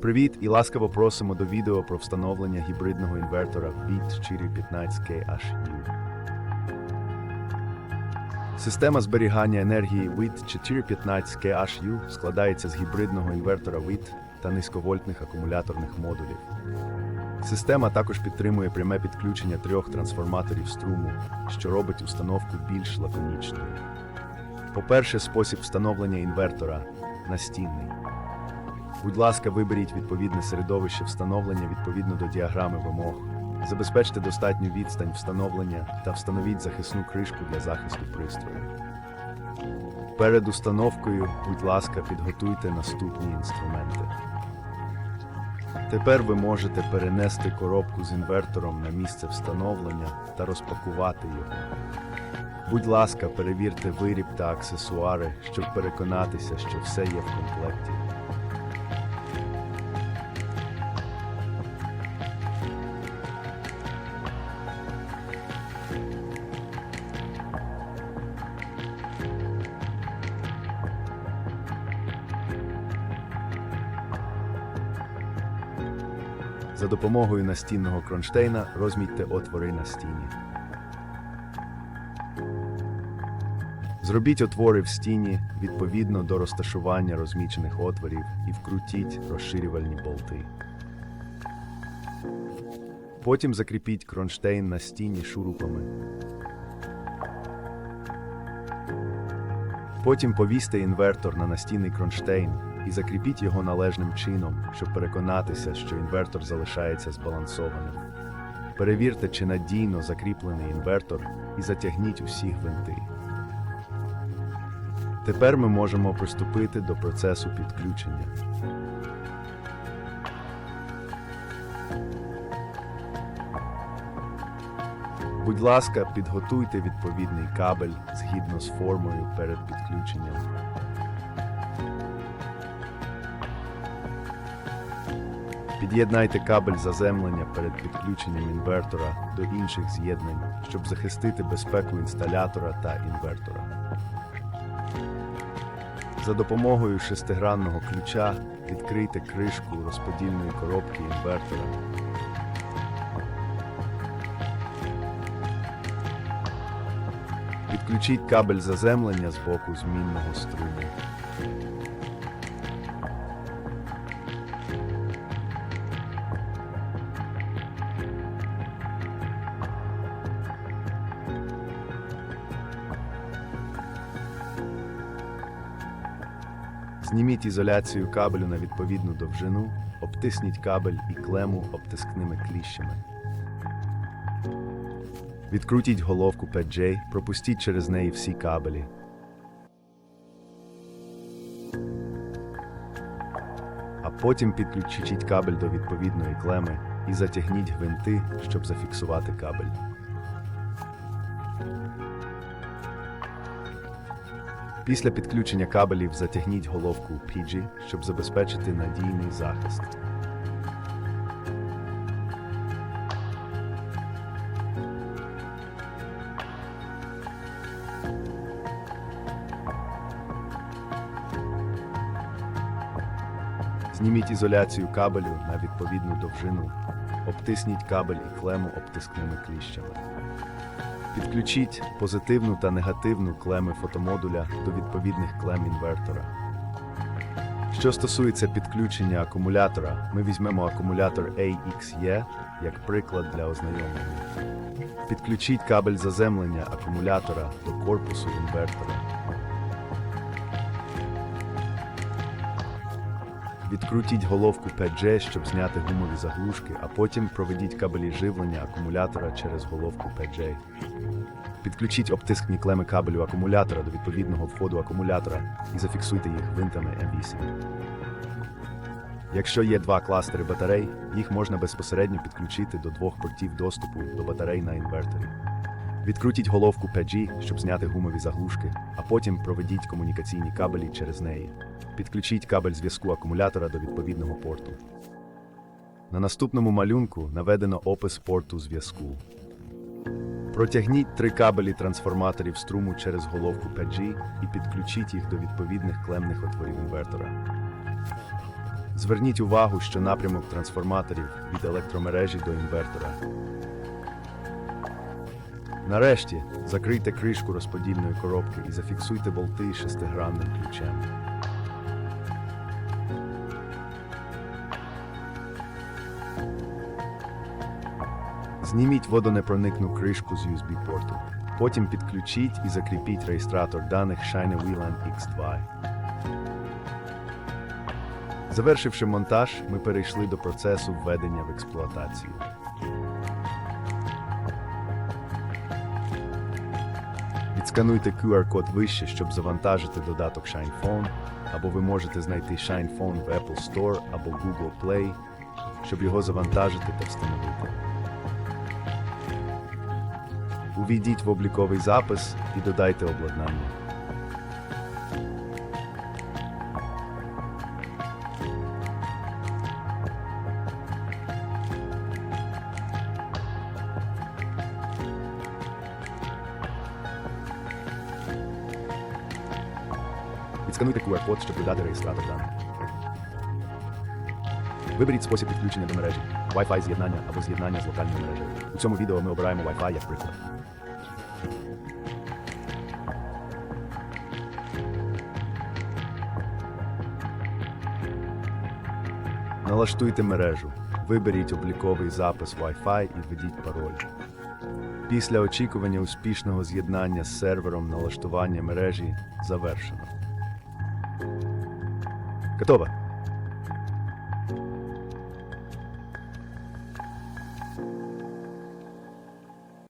Привіт і ласкаво просимо до відео про встановлення гібридного інвертора VIT 415 KHU. Система зберігання енергії WIT 415 KHU складається з гібридного інвертора WIT та низьковольтних акумуляторних модулів. Система також підтримує пряме підключення трьох трансформаторів струму, що робить установку більш лаконічною. По-перше, спосіб встановлення інвертора настінний. Будь ласка, виберіть відповідне середовище встановлення відповідно до діаграми вимог. Забезпечте достатню відстань встановлення та встановіть захисну кришку для захисту пристрою. Перед установкою, будь ласка, підготуйте наступні інструменти. Тепер ви можете перенести коробку з інвертором на місце встановлення та розпакувати його. Будь ласка, перевірте виріб та аксесуари, щоб переконатися, що все є в комплекті. За допомогою настінного кронштейна розмітьте отвори на стіні. Зробіть отвори в стіні відповідно до розташування розмічених отворів і вкрутіть розширювальні болти. Потім закріпіть кронштейн на стіні шурупами. Потім повісьте інвертор на настінний кронштейн і закріпіть його належним чином, щоб переконатися, що інвертор залишається збалансованим. Перевірте, чи надійно закріплений інвертор, і затягніть усі гвинти. Тепер ми можемо приступити до процесу підключення. Будь ласка, підготуйте відповідний кабель згідно з формою перед підключенням. Під'єднайте кабель заземлення перед підключенням інвертора до інших з'єднань, щоб захистити безпеку інсталятора та інвертора. За допомогою шестигранного ключа відкрийте кришку розподільної коробки інвертора. Підключіть кабель заземлення з боку змінного струму. Зніміть ізоляцію кабелю на відповідну довжину, обтисніть кабель і клему обтискними кліщами. Відкрутіть головку PJ, пропустіть через неї всі кабелі. А потім підключіть кабель до відповідної клеми і затягніть гвинти, щоб зафіксувати кабель. Після підключення кабелів затягніть головку PG, щоб забезпечити надійний захист. Зніміть ізоляцію кабелю на відповідну довжину. Обтисніть кабель і клему обтискними кліщами. Підключіть позитивну та негативну клеми фотомодуля до відповідних клем інвертора. Що стосується підключення акумулятора, ми візьмемо акумулятор AXE як приклад для ознайомлення. Підключіть кабель заземлення акумулятора до корпусу інвертора. Відкрутіть головку PG, щоб зняти гумові заглушки, а потім проведіть кабелі живлення акумулятора через головку PG. Підключіть обтискні клеми кабелю акумулятора до відповідного входу акумулятора і зафіксуйте їх гвинтами М8. Якщо є два кластери батарей, їх можна безпосередньо підключити до двох портів доступу до батарей на інверторі. Відкрутіть головку PG, щоб зняти гумові заглушки, а потім проведіть комунікаційні кабелі через неї. Підключіть кабель зв'язку акумулятора до відповідного порту. На наступному малюнку наведено опис порту зв'язку. Протягніть три кабелі трансформаторів струму через головку 5G і підключіть їх до відповідних клемних отворів інвертора. Зверніть увагу, що напрямок трансформаторів від електромережі до інвертора. Нарешті закрийте кришку розподільної коробки і зафіксуйте болти шестигранним ключем. Зніміть водонепроникну кришку з USB-порту. Потім підключіть і закріпіть реєстратор даних Shine WLAN X2. Завершивши монтаж, ми перейшли до процесу введення в експлуатацію. Відскануйте QR-код вище, щоб завантажити додаток Shine Phone, або ви можете знайти Shine Phone в Apple Store або Google Play, щоб його завантажити та встановити. Увійдіть в обліковий запис і додайте обладнання. Відскануйте QR-код, щоб додати реєстратор даних. Виберіть спосіб підключення до мережі Wi-Fi з'єднання або з'єднання з локальною мережею. У цьому відео ми обираємо Wi-Fi як приклад. Налаштуйте мережу. Виберіть обліковий запис Wi-Fi і введіть пароль. Після очікування успішного з'єднання з сервером налаштування мережі завершено. Готово.